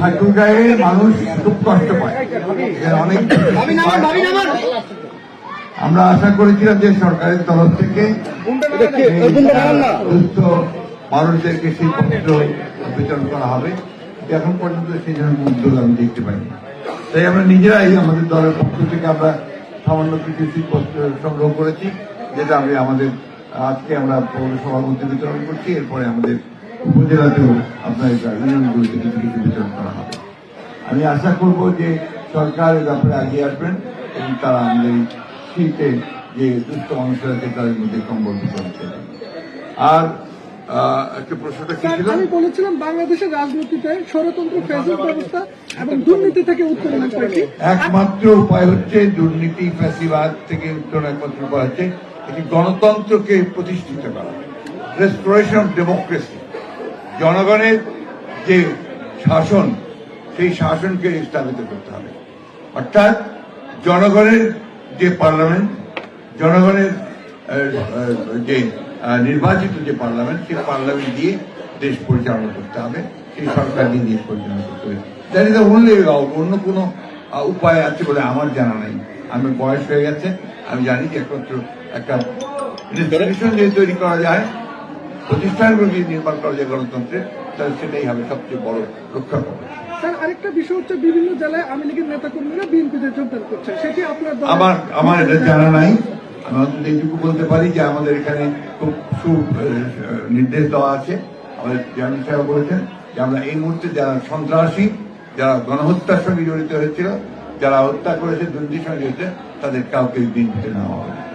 ঠাকুরগাঁয়ে মানুষ খুব কষ্ট পায়। অনেক আমরা আশা করেছিলাম যে সরকারের তরফ থেকে দুস্থ মানুষদেরকে সেই পত্র বিতরণ করা হবে। এখন পর্যন্ত সেই জন্য উদ্যোগ আমি দেখতে পাইনি। তাই আমরা নিজেরাই আমাদের দলের পক্ষ থেকে আমরা সামান্য কিছু শীতপত্র সংগ্রহ করেছি যেটা আমি আমাদের আজকে আমরা পৌরসভার মধ্যে বিতরণ করছি। এরপরে আমাদের উপজেলাতেও আপনার ইউনিয়নগুলিতে কিছু কিছু বিতরণ করা হবে। আমি আশা করব যে সরকার এ ব্যাপারে এগিয়ে আসবেন এবং তারা আমাদের শীতে যে দুস্থ মানুষের আছে তাদের মধ্যে কম্বল বিতরণ করবেন। আর একটা প্রশ্নটা কি ছিল আমি বলেছিলাম বাংলাদেশের রাজনীতিতে ষড়যন্ত্র ফ্যাসিস্ট ব্যবস্থা এবং দুর্নীতি থেকে উত্তরণ একমাত্র উপায় হচ্ছে দুর্নীতি ফ্যাসিবাদ থেকে উত্তরণ একমাত্র উপায় হচ্ছে। একটি গণতন্ত্রকে প্রতিষ্ঠিত করা। রেস্টোরেশন অফ ডেমোক্রেসি জনগণের যে শাসন সেই শাসনকে স্থাপিত করতে হবে। অর্থাৎ জনগণের যে পার্লামেন্ট জনগণের যে নির্বাচিত যে পার্লামেন্ট সেই পার্লামেন্ট দিয়ে দেশ পরিচালনা করতে হবে সেই সরকার দিয়ে দেশ পরিচালনা করতে হবে। দ্যাট ইজ অনলি অন্য কোনো উপায় আছে বলে আমার জানা নেই। আমি বয়স হয়ে গেছে আমি জানি যে একমাত্র একটা তৈরি করা যায় প্রতিষ্ঠানগুলো যদি নির্মাণ করা যায় গণতন্ত্রে তাহলে সেটাই হবে সবচেয়ে বড় রক্ষা কবচ। স্যার আরেকটা বিষয় হচ্ছে বিভিন্ন জেলায় আওয়ামী লীগের নেতাকর্মীরা বিএনপিতে যোগদান করছেন সেটি আপনার আমার আমার এটা জানা নাই। আমি অন্তত এইটুকু বলতে পারি যে আমাদের এখানে খুব সু নির্দেশ দেওয়া আছে। আমাদের চেয়ারম্যান সাহেব বলেছেন যে আমরা এই মুহূর্তে যারা সন্ত্রাসী যারা গণহত্যার সঙ্গে জড়িত হয়েছিল যারা হত্যা করেছে দুর্নীতির সঙ্গে জড়িত তাদের কাউকে বিএনপিতে নেওয়া হবে।